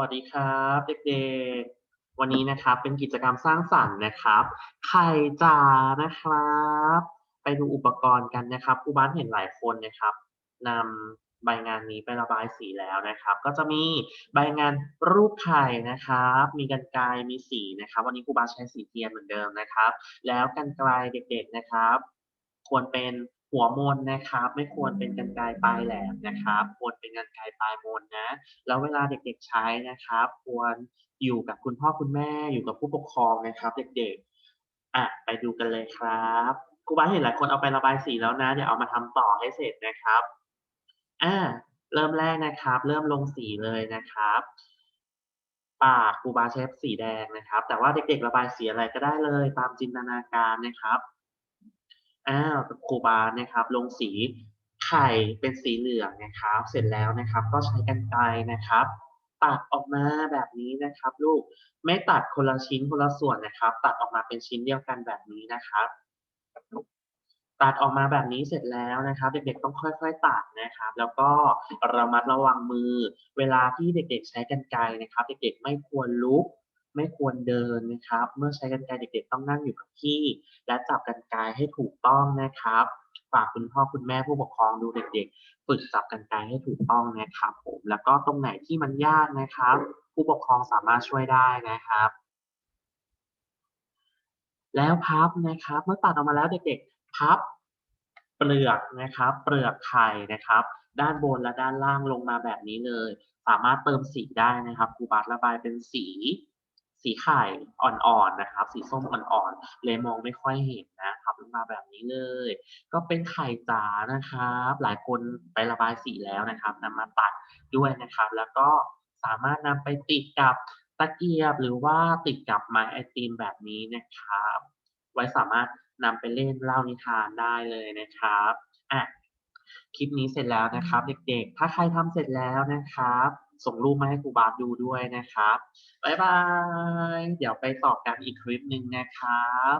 วัสดีครับเด็กๆ วันนี้นะครับเป็นกิจกรรมสร้างสรรค์นะครับไข่จ๋านะครับ ไปดูอุปกรณ์กันนะครับครูบ้านเห็นหลายคนนะครับนำใบงานนี้ไประบายสีแล้วนะครับ ก็จะมีใบงานรูปไข่นะครับ มีกันไกรมีสีนะครับ วันนี้ครูบ้านใช้สีเทียนเหมือนเดิมนะครับ แล้วกันไกรเด็กๆนะครับ ควรเป็น หัวมนนะครับ ไม่ควรเป็นกันไกรปลายแหลมนะครับ ควรเป็นกันไกรปลายมนนะ แล้วเวลาเด็กๆใช้นะครับ ควรอยู่กับคุณพ่อคุณแม่อยู่กับผู้ปกครองนะครับ เด็กๆอะไปดูกันเลยครับครูบาเห็นหลายคนเอาไประบายสีแล้วนะเดี๋ยวเอามาทำต่อให้เสร็จนะครับอ่าเริ่มแรกนะครับ เริ่มลงสีเลยนะครับปากครูบาใช้สีแดงนะครับ แต่ว่าเด็กๆระบายสีอะไรก็ได้เลย ตามจินตนาการนะครับ อ้าวครูบานะครับ ลงสีไข่เป็นสีเหลืองนะครับ เสร็จแล้วนะครับ ก็ใช้กรรไกรนะครับ ตัดออกมาแบบนี้นะครับ ลูกไม่ตัดคนละชิ้นคนละส่วนนะครับ ตัดออกมาเป็นชิ้นเดียวกันแบบนี้นะครับตัดออกมาแบบนี้เสร็จแล้วนะครับ เด็กๆต้องค่อยๆตัดนะครับ แล้วก็ระมัดระวังมือ เวลาที่เด็กๆใช้กรรไกรนะครับ เด็กๆไม่ควรลุก ไม่ควรเดินนะครับ เมื่อใช้กรรไกรเด็กๆ ต้องนั่งอยู่กับที่ และจับกรรไกรให้ถูกต้องนะครับ ฝากคุณพ่อคุณแม่ผู้ปกครองดูเด็กๆ ฝึกจับกรรไกรให้ถูกต้องนะครับผมแล้วก็ตรงไหนที่มันยากนะครับ ผู้ปกครองสามารถช่วยได้นะครับ แล้วพับนะครับ เมื่อตัดออกมาแล้วเด็กๆ พับเปลือกนะครับ เปลือกไข่นะครับ ด้านบนและด้านล่างลงมาแบบนี้เลย สามารถเติมสีได้นะครับครูบาสระบายเป็นสี สีไข่อ่อนๆนะครับ สีส้มอ่อนๆเลยมองไม่ค่อยเห็นนะครับลงมาแบบนี้เลย ก็เป็นไข่จ๋านะครับ หลายคนไประบายสีแล้วนะครับนำมาตัดด้วยนะครับ แล้วก็สามารถนำไปติดกับตะเกียบหรือว่าติดกับไม้ไอติมแบบนี้นะครับ ไว้สามารถนำไปเล่นเล่านิทานได้เลยนะครับอะคลิปนี้เสร็จแล้วนะครับ เด็กๆ ถ้าใครทำเสร็จแล้วนะครับ ส่งรูปมาให้ครูบาสดูด้วยนะครับ บ๊ายบาย เดี๋ยวไปต่อกันอีกคลิปหนึ่งนะครับ